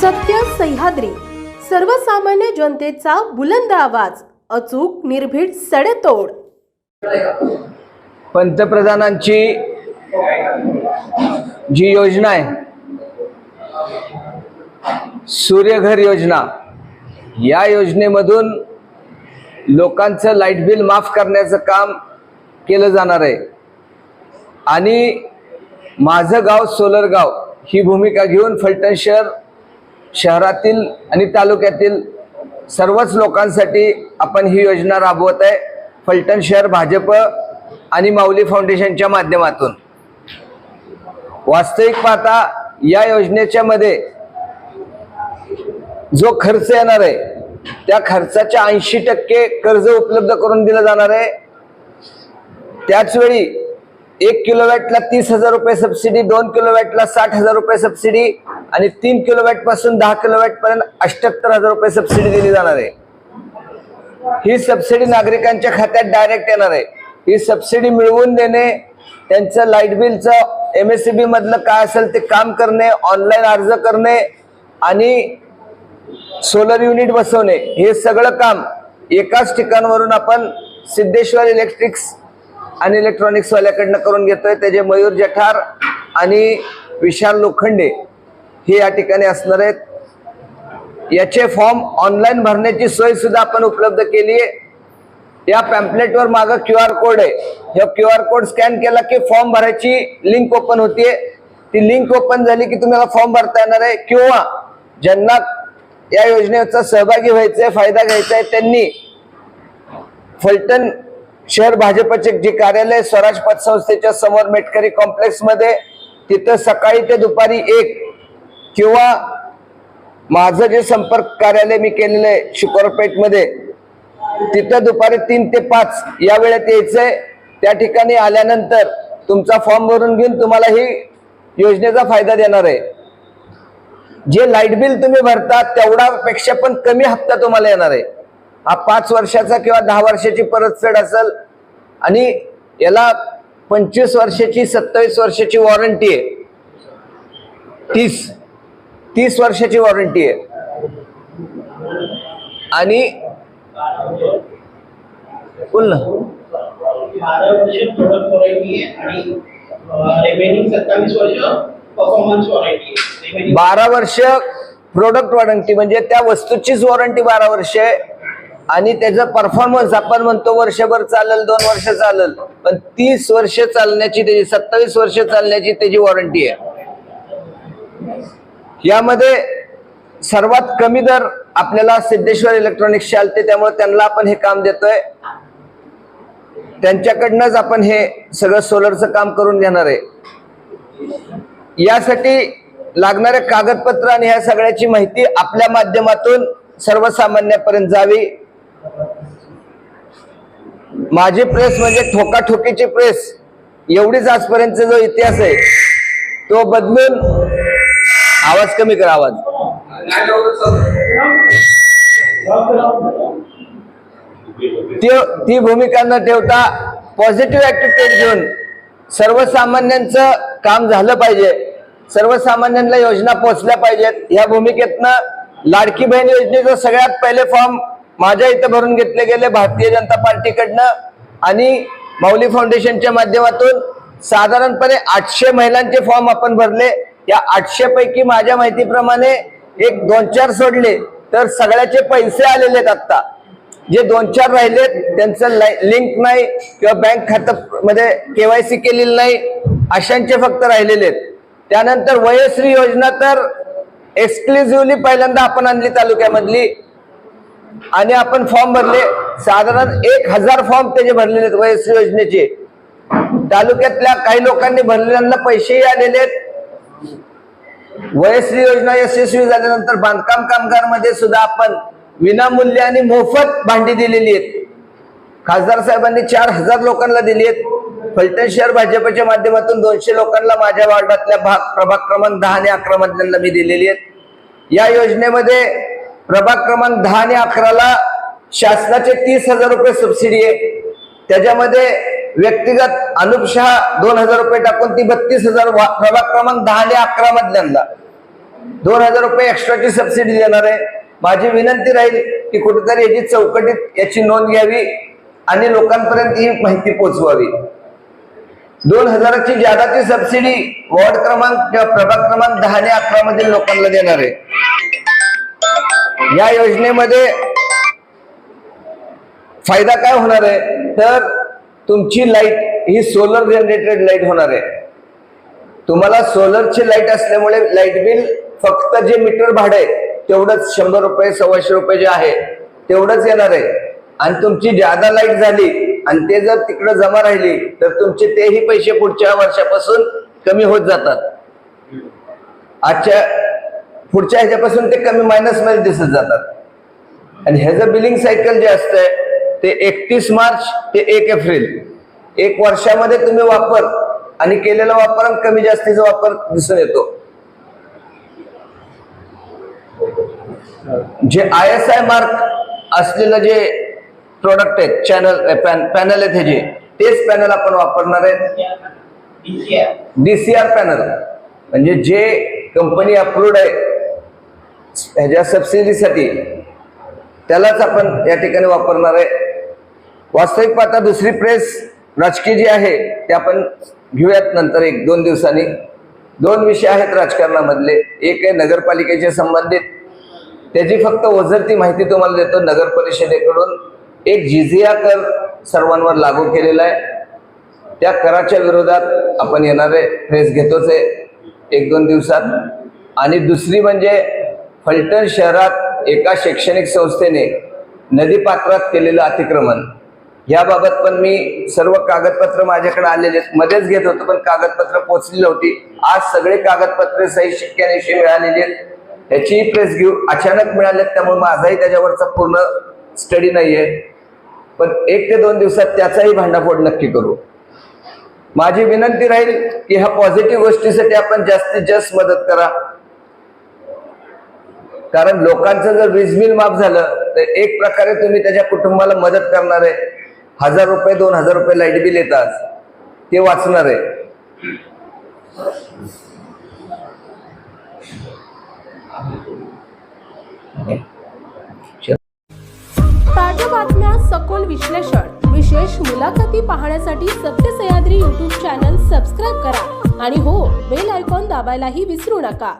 सत्य सह्याद्री. सर्वसामान्य जनतेचा बुलंद आवाज अचूक निर्भीड सडेतोड. पंतप्रधानांची जी योजना आहे सूर्यघर योजना या योजनेमधून लोकांचं लाइट बिल माफ करण्याचं काम केलं जाणार आहे. आणि माझं गाव सोलर गाव ही भूमिका घेऊन फलटण शहर शहरातील आणि तालुक्यातील सर्वच लोकांसाठी आपण ही योजना राबवत आहे. फलटण शहर भाजप आणि माऊली फाउंडेशनच्या माध्यमातून. वास्तविक पाहता या योजनेच्या मध्ये जो खर्च येणार आहे त्या खर्चाच्या ऐंशी टक्के कर्ज उपलब्ध करून दिलं जाणार आहे. त्याचवेळी एक किलोवॅटला तीस हजार रुपये सबसिडी दोन किलोवॅटला साठ हजार रुपये सबसिडी आणि तीन किलोवॅटपासून दहा किलोवॅट पर्यंत अष्ट्याहत्तर हजार रुपये सबसिडी दिली जाणार आहे. ही सबसिडी नागरिकांच्या खात्यात डायरेक्ट येणार आहे. ही सबसिडी मिळवून देणे त्यांचं लाइट बिलचं एम एस सी बी मधलं काय असेल ते काम करणे ऑनलाईन अर्ज करणे आणि सोलर युनिट बसवणे हे सगळं काम एकाच ठिकाणवरून आपण सिद्धेश्वर इलेक्ट्रिक्स आणि इलेक्ट्रॉनिक्सवाल्याकडनं करून घेतोय. त्याचे मयूर जठार आणि विशाल लोखंडे. हे या ठिकाणी असणार आहेत. याचे फॉर्म ऑनलाईन भरण्याची सोय सुद्धा आपण उपलब्ध केली आहे. या पॅम्पलेटवर मागं क्यू आर कोड आहे. हे क्यू आर कोड स्कॅन केला की फॉर्म भरायची लिंक ओपन होतीये. ती लिंक ओपन झाली की तुम्हाला फॉर्म भरता येणार आहे. किंवा ज्यांना या योजनेचा सहभागी व्हायचा आहे फायदा घ्यायचा आहे त्यांनी फलटण शहर भाजपचे जे कार्यालय स्वराज पतसंस्थेच्या समोर मेटकरी कॉम्प्लेक्समध्ये तिथं सकाळी ते दुपारी एक किंवा माझं जे संपर्क कार्यालय मी केलेलं आहे शुक्रपेठमध्ये तिथं दुपारी तीन ते पाच या वेळेत यायचंय. त्या ठिकाणी आल्यानंतर तुमचा फॉर्म भरून घेऊन तुम्हाला ही योजनेचा फायदा देणार आहे. जे लाइट बिल तुम्ही भरता तेवढा पेक्षा पण कमी हप्ता तुम्हाला येणार आहे. हा पाच वर्षाचा किंवा दहा वर्षाची परतफेड असेल आणि याला पंचवीस वर्षाची सत्तावीस वर्षाची वॉरंटी आहे. तीस तीस वर्षाची वॉरंटी आहे. आणि बोल ना. बारा वर्ष प्रोडक्ट वॉरंटी म्हणजे त्या वस्तूचीच वॉरंटी बारा वर्ष आहे. आणि त्याचा परफॉर्मन्स आपण म्हणतो वर्षभर चालल दोन वर्ष चालल. पण तीस वर्ष चालण्याची त्याची सत्तावीस वर्ष चालण्याची त्याची वॉरंटी आहे. यामध्ये सर्वात कमी दर आपल्याला सिद्धेश्वर इलेक्ट्रॉनिक्सचे आलते त्यामुळे त्यांना आपण हे काम देतोय. त्यांच्याकडनंच आपण हे सगळं सोलरचं काम करून घेणार आहे. यासाठी लागणारे कागदपत्र आणि ह्या सगळ्याची माहिती आपल्या माध्यमातून सर्वसामान्यापर्यंत जावी. माझी प्रेस म्हणजे ठोकाठोकीची प्रेस एवढीच आजपर्यंतचा जो इतिहास आहे तो बदलून आवाज कमी करा आवाज. ती- ती भूमिका न ठेवता पॉझिटिव्ह ऍटिट्यूड घेऊन सर्वसामान्यांचं काम झालं पाहिजे. सर्वसामान्यांना योजना पोहोचल्या पाहिजेत. या भूमिकेतनं लाडकी बहीण योजनेचं सगळ्यात पहिले फॉर्म माझ्या इथं भरून घेतले गेले भारतीय जनता पार्टीकडनं आणि माऊली फाउंडेशनच्या माध्यमातून साधारणपणे आठशे महिलांचे फॉर्म आपण भरले. या आठशे पैकी माझ्या माहितीप्रमाणे एक दोन चार सोडले तर सगळ्याचे पैसे आलेले आहेत आत्ता. जे दोन चार राहिलेत त्यांचं लिंक नाही किंवा बँक खातं मध्ये केवायसी केलेली नाही अशांचे फक्त राहिलेले आहेत. त्यानंतर वयश्री योजना तर एक्सक्लुझिव्हली पहिल्यांदा आपण आणली तालुक्यामधली. आणि आपण फॉर्म भरले. साधारण एक हजार फॉर्म त्याचे भरलेले आहेत वयश्री योजनेचे. तालुक्यातल्या काही लोकांनी भरलेल्यांना पैसेही आलेले आहेत. वयश्री योजना यशस्वी झाल्यानंतर बांधकाम कामगारमध्ये सुद्धा आपण विनामूल्य आणि मोफत भांडी दिलेली आहेत. खासदार साहेबांनी चार हजार लोकांना दिली आहेत. फलटण शहर भाजपच्या माध्यमातून दोनशे लोकांना माझ्या वार्डातल्या भाग प्रभाग क्रमांक दहा आणि अकरा मधल्यांना मी दिलेली आहेत. या योजनेमध्ये प्रभाग क्रमांक दहा आणि अकराला शासनाचे तीस हजार रुपये सबसिडी आहे. त्याच्यामध्ये व्यक्तिगत अनुपशहा दोन हजार रुपये टाकून ती बत्तीस हजार वा- प्रभाग क्रमांक दहा आणि अकरा मधल्यांना दोन हजार रुपये एक्स्ट्राची सबसिडी देणार आहे. माझी विनंती राहील की कुठेतरी याची चौकटीत याची नोंद घ्यावी आणि लोकांपर्यंत ही माहिती पोहोचवावी दोन हजाराची जादाची सबसिडी वॉर्ड क्रमांक किंवा प्रभाग क्रमांक दहा आणि अकरा मधील लोकांना देणार आहे. या योजनेमध्ये फायदा काय होणार आहे? तर तुमची लाइट ही सोलर जनरेटेड लाइट होणार आहे. तुम्हाला सोलरची लाइट असल्यामुळे लाइट बिल फक्त जे मीटर भाडं आहे तेवढंच शंभर रुपये सव्वाशे रुपये जे आहे तेवढंच येणार आहे. आणि तुमची जादा लाइट झाली आणि ते जर तिकडे जमा राहिली तर तुमचे तेही पैसे पुढच्या वर्षापासून कमी होत जातात. आजच्या पुढच्या ह्याच्यापासून ते कमी मायनसमध्ये दिसत जातात. आणि ह्याचं बिलिंग सायकल जे असतंय ते एकतीस मार्च ते एक एप्रिल. एक वर्षामध्ये तुम्ही वापर आणि केलेला वापर कमी जास्तीचा वापर दिसून येतो. जे आय एस आय मार्क असलेलं जे प्रोडक्ट आहेत चॅनल पॅनल आहेत ह्याचे तेच पॅनल आपण वापरणार आहेत. डीसीआर पॅनल म्हणजे जे कंपनी अप्रूव्ड आहे ह्याच्या सबसिडीसाठी त्यालाच आपण या ठिकाणी वापरणार आहे. वास्तविक पाहता दुसरी प्रेस राजकीय जी आहे ते आपण घेऊयात नंतर एक दोन दिवसांनी. दोन विषय आहेत राजकारणामधले. एक आहे नगरपालिकेचे संबंधित. त्याची फक्त ओझरती माहिती तुम्हाला देतो. नगर परिषदेकडून एक जिजिया कर सर्वांवर लागू केलेला आहे. त्या कराच्या विरोधात आपण येणारे प्रेस घेतोच आहे. एक दोन दिवसात. आणि दुसरी म्हणजे फलटण शहरात एका शैक्षणिक संस्थेने नदीपात्रात केलेलं अतिक्रमण. याबाबत पण मी सर्व कागदपत्र माझ्याकडे आलेले मध्येच घेत होतो पण कागदपत्र पोचली नव्हती. आज सगळे कागदपत्रे सही शिक्क्यानिशी मिळालेली आहेत. याची प्रेस घेऊ. अचानक मिळाले त्यामुळे माझाही त्याच्यावरचा पूर्ण स्टडी नाहीये. पण एक ते दोन दिवसात त्याचाही भांडाफोड नक्की करू. माझी विनंती राहील की ह्या पॉझिटिव्ह गोष्टीसाठी आपण जास्तीत जास्त मदत करा. कारण लोकांचं जर वीज बिल माफ झालं तर एक प्रकारे तुम्ही त्याच्या कुटुंबाला मदत करणार आहे. हजार रुपये दोन हजार रुपये लाइट बिल येतात. ते वाचणार आहे. ताज्या बातम्या सखोल विश्लेषण विशेष मुलाखती पाहण्यासाठी सत्य सह्याद्री युट्यूब चॅनल सबस्क्राईब करा. आणि हो बेल आयकॉन दाबायलाही विसरू नका.